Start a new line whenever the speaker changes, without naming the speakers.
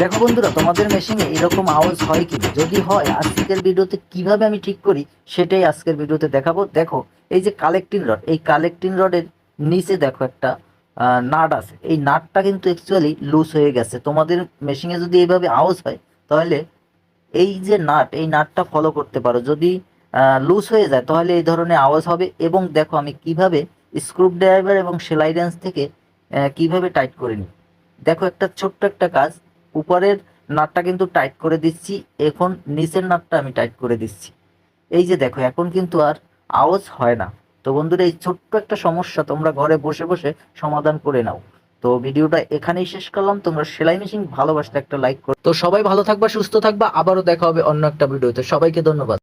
দেখো বন্ধুরা, তোমাদের মেশিনে এরকম আওয়াজ হয় কি যদি হয়, আজকের ভিডিওতে কীভাবে আমি ঠিক করি, সেটাই আজকের ভিডিওতে দেখাবো। দেখো, এই যে কালেক্টিং রড এই কালেক্টিং রডের নিচে দেখো একটা নাট আছে। এই নাটটা কিন্তু অ্যাকচুয়ালি লুজ হয়ে গেছে। তোমাদের মেশিনে যদি এইভাবে আওয়াজ হয়, তাহলে এই যে নাট, এই নাটটা ফলো করতে পারো। যদি লুজ হয়ে যায়, তাহলে এই ধরনের আওয়াজ হবে এবং দেখো আমি কীভাবে স্ক্রু ড্রাইভার এবং সেলাই থেকে কীভাবে টাইট করে নিই। দেখো একটা ছোট্ট একটা কাজ উপরের নাটটা কিন্তু টাইট করে দিচ্ছি, এখন নিচের নাটটা আমি টাইট করে দিচ্ছি। এই যে দেখো, এখন কিন্তু আর আওয়াজ হয় না। তো বন্ধুরা, এই ছোট্ট একটা সমস্যা তোমরা ঘরে বসে বসে সমাধান করে নাও। তো ভিডিওটা এখানেই শেষ করলাম। তোমরা সেলাই মেশিন ভালোবাসতে একটা লাইক করো। তো সবাই ভালো থাকবা, সুস্থ থাকবা। আবারও দেখা হবে অন্য একটা ভিডিওতে। সবাইকে ধন্যবাদ।